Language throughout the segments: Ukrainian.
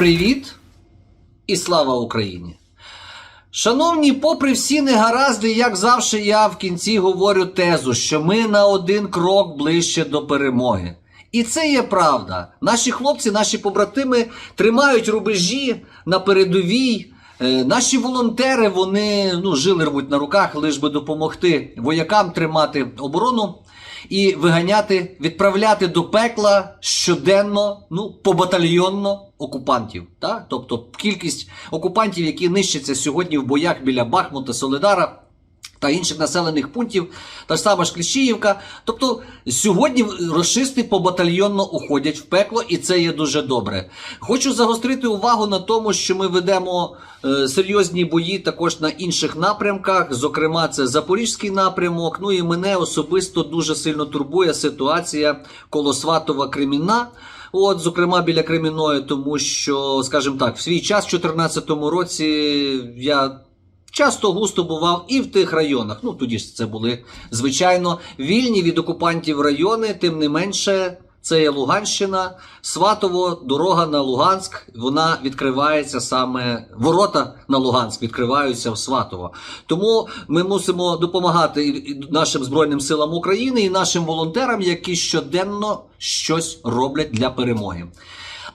Привіт і слава Україні! Шановні, попри всі негаразди, як завжди, я в кінці говорю тезу, що ми на один крок ближче до перемоги. І це є правда. Наші хлопці, наші побратими тримають рубежі на передовій. Е, Наші волонтери вони ну, жили рвуть на руках, лиш би допомогти воякам тримати оборону і виганяти, відправляти до пекла щоденно, ну, побатальйонно окупантів. Так? Тобто кількість окупантів, які нищаться сьогодні в боях біля Бахмута, Соледара. Та інших населених пунктів, та ж сама ж Кліщіївка. Тобто сьогодні рашисти побатальйонно уходять в пекло, і це є дуже добре. Хочу загострити увагу на тому, що ми ведемо е, серйозні бої також на інших напрямках. Зокрема, це Запорізький напрямок. Ну і мене особисто дуже сильно турбує ситуація коло Сватова Кремінна. От, зокрема, біля Креміної, тому що, скажімо так, в свій час, в 2014 році, я часто густо бував і в тих районах. Ну тоді ж це були звичайно вільні від окупантів райони, тим не менше. Це є Луганщина, Сватово, дорога на Луганськ. Вона відкривається саме ворота на Луганськ відкриваються в Сватово. Тому ми мусимо допомагати і- нашим збройним силам України і нашим волонтерам, які щоденно щось роблять для перемоги.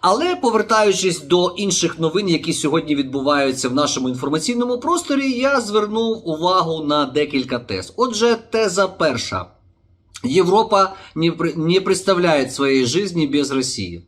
Але повертаючись до інших новин, які сьогодні відбуваються в нашому інформаційному просторі, я звернув увагу на декілька тез. Отже, теза перша. Європа не, не представляє своєї житті без Росії.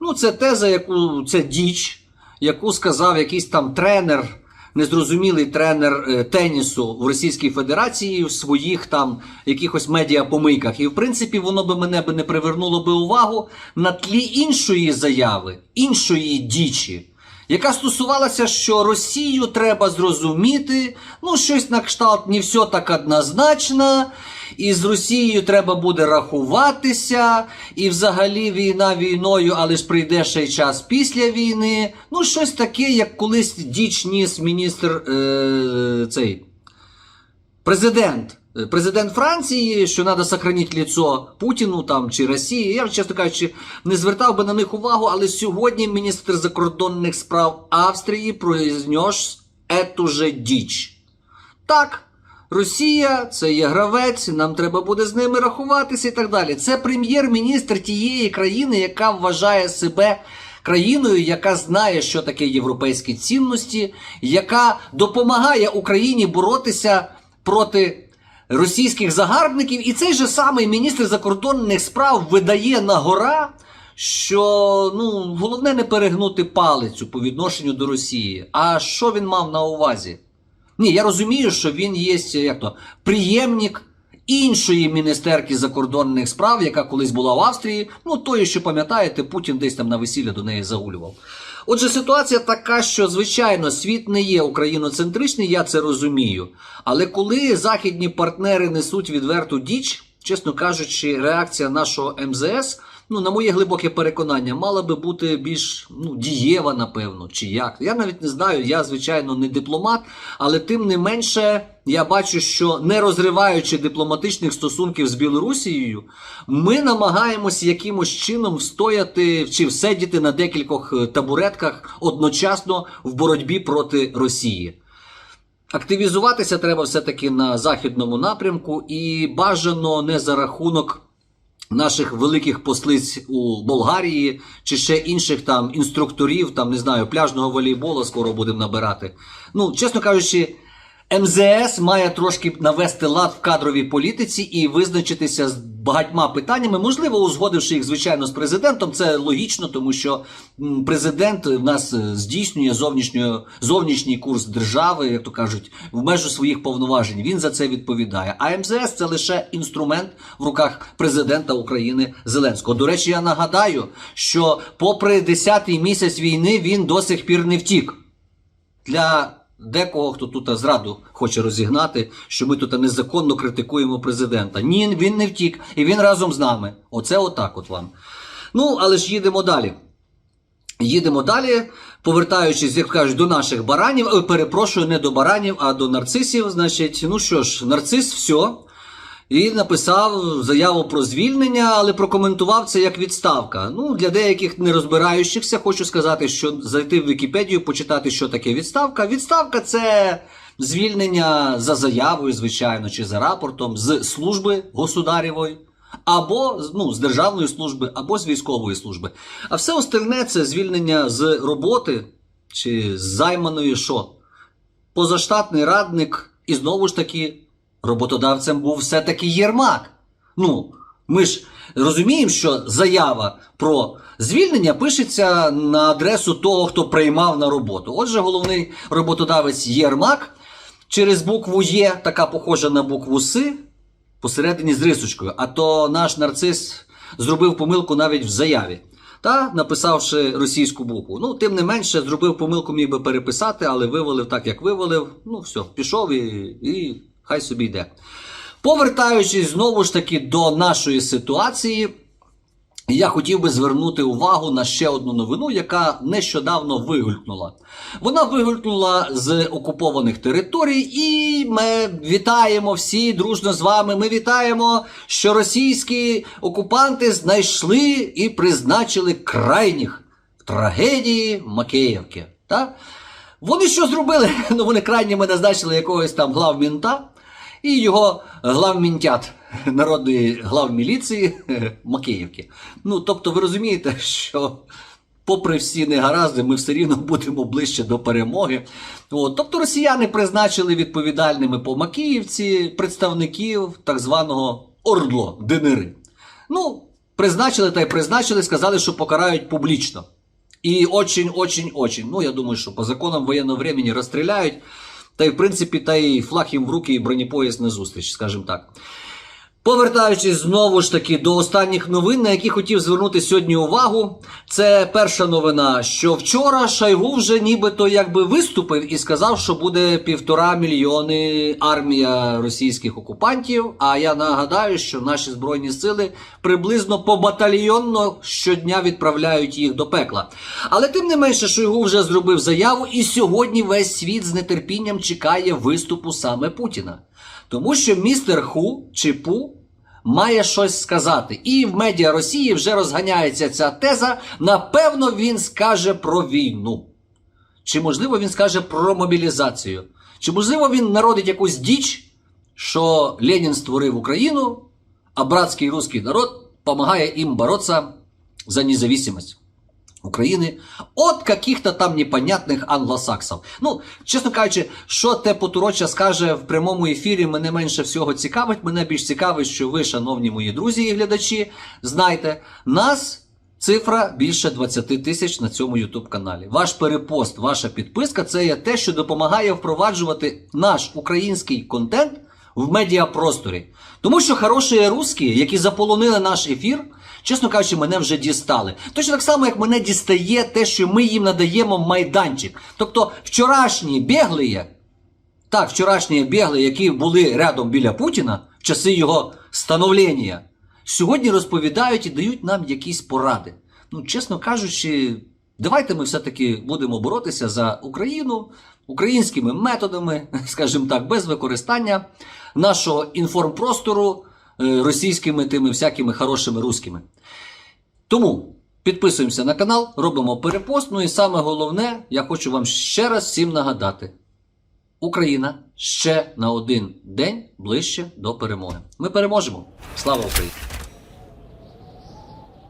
Ну, це теза, яку це діч, яку сказав якийсь там тренер, незрозумілий тренер е, тенісу в Російській Федерації в своїх там якихось медіапомийках. І в принципі, воно би мене би не привернуло би увагу на тлі іншої заяви, іншої дічі. Яка стосувалася, що Росію треба зрозуміти, ну щось на кшталт не все так однозначно, і з Росією треба буде рахуватися, і взагалі війна війною, але ж прийде ще й час після війни. Ну, щось таке, як колись діч ніс міністр е, цей президент. Президент Франції, що треба сохранити лицо Путіну там чи Росії. Я, чесно кажучи, не звертав би на них увагу, але сьогодні міністр закордонних справ Австрії произнес ету же діч. Так, Росія це є гравець, нам треба буде з ними рахуватися і так далі. Це прем'єр-міністр тієї країни, яка вважає себе країною, яка знає, що таке європейські цінності, яка допомагає Україні боротися проти російських загарбників. І цей же самий міністр закордонних справ видає на гора. Що ну головне не перегнути палицю по відношенню до Росії. А що він мав на увазі? Ні, я розумію, що він є як то приємник іншої міністерки закордонних справ, яка колись була в Австрії. Ну тої, що пам'ятаєте, Путін десь там на весілля до неї загулював. Отже, ситуація така, що звичайно світ не є україноцентричний, я це розумію. Але коли західні партнери несуть відверту діч, чесно кажучи, реакція нашого МЗС. Ну, на моє глибоке переконання, мала би бути більш ну, дієва, напевно, чи як. Я навіть не знаю, я, звичайно, не дипломат, але тим не менше я бачу, що не розриваючи дипломатичних стосунків з Білорусією, ми намагаємося якимось чином встояти чи всидіти на декількох е, табуретках одночасно в боротьбі проти Росії. Активізуватися треба все-таки на західному напрямку і бажано не за рахунок наших великих послиць у Болгарії чи ще інших там інструкторів, там не знаю, пляжного волейболу скоро будемо набирати. Ну, чесно кажучи, МЗС має трошки навести лад в кадровій політиці і визначитися з багатьма питаннями, можливо, узгодивши їх, звичайно, з президентом. Це логічно, тому що президент в нас е, здійснює зовнішній курс держави, як то кажуть, в межу своїх повноважень. Він за це відповідає. А МЗС це лише інструмент в руках президента України Зеленського. До речі, я нагадаю, що попри 10-й місяць війни він до сих пір не втік для декого, хто тут зраду хоче розігнати, що ми тут незаконно критикуємо президента. Ні, він не втік, і він разом з нами. Оце отак от вам. Ну, але ж їдемо далі. Їдемо далі, повертаючись, як кажуть, до наших баранів. Перепрошую, не до баранів, а до нарцисів. Значить, ну що ж, нарцис, все. І написав заяву про звільнення, але прокоментував це як відставка. Ну, для деяких не розбираючихся, хочу сказати, що зайти в Вікіпедію, почитати, що таке відставка. Відставка це звільнення за заявою, звичайно, чи за рапортом з служби государєвої. Або ну, з державної служби, або з військової служби. А все остальне це звільнення з роботи чи з займаної що? Позаштатний радник, і знову ж таки, роботодавцем був все-таки Єрмак. Ну, ми ж розуміємо, що заява про звільнення пишеться на адресу того, хто приймав на роботу. Отже, головний роботодавець Єрмак через букву Є, така похожа на букву С, посередині з рисочкою. А то наш нарцис зробив помилку навіть в заяві. Та написавши російську букву. Ну, тим не менше, зробив помилку, міг би переписати, але вивалив так, як вивалив. Ну, все, пішов і, і хай собі йде. Повертаючись знову ж таки до нашої ситуації, я хотів би звернути увагу на ще одну новину, яка нещодавно вигулькнула. Вона вигулькнула з окупованих територій, і ми вітаємо всі дружно з вами. Ми вітаємо, що російські окупанти знайшли і призначили крайніх в трагедії Макеївки. Та? Вони що зробили? Ну, вони крайніми назначили якогось там главмінта і його главмінтят народної главміліції Макеївки. Ну, тобто, ви розумієте, що попри всі негаразди, ми все рівно будемо ближче до перемоги. От, тобто росіяни призначили відповідальними по Макіївці представників так званого Ордло, ДНРи. Ну, призначили та й призначили, сказали, що покарають публічно. І очень, очень, очень. Ну, я думаю, що по законам воєнного времени розстріляють. Та й в принципі, та й флаг їм в руки і бронепоїзд на зустріч, скажімо так. Повертаючись знову ж таки до останніх новин, на які хотів звернути сьогодні увагу, це перша новина, що вчора Шойгу вже нібито якби виступив і сказав, що буде півтора мільйони армія російських окупантів. А я нагадаю, що наші збройні сили приблизно по батальйонно щодня відправляють їх до пекла. Але тим не менше, Шойгу вже зробив заяву, і сьогодні весь світ з нетерпінням чекає виступу саме Путіна. Тому що містер Ху чи Пу має щось сказати. І в медіа Росії вже розганяється ця теза. Напевно, він скаже про війну. Чи можливо він скаже про мобілізацію? Чи можливо він народить якусь діч, що Ленін створив Україну, а братський русський народ допомагає їм боротися за незалежність? України от каких-то там непонятних англосаксів. Ну, чесно кажучи, що те потуроча скаже в прямому ефірі, мене менше всього цікавить. Мене більш цікавить, що ви, шановні мої друзі і глядачі, знайте, нас цифра більше 20 тисяч на цьому YouTube каналі. Ваш перепост, ваша підписка це є те, що допомагає впроваджувати наш український контент в медіапросторі. Тому що хороші русські, які заполонили наш ефір, чесно кажучи, мене вже дістали. Точно так само, як мене дістає те, що ми їм надаємо майданчик. Тобто вчорашні біглі, так, вчорашні бігли, які були рядом біля Путіна в часи його становлення, сьогодні розповідають і дають нам якісь поради. Ну, чесно кажучи, давайте ми все-таки будемо боротися за Україну українськими методами, скажімо так, без використання нашого інформпростору е, російськими тими всякими хорошими русскими. Тому підписуємося на канал, робимо перепост. Ну і саме головне, я хочу вам ще раз всім нагадати: Україна ще на один день ближче до перемоги. Ми переможемо. Слава Україні!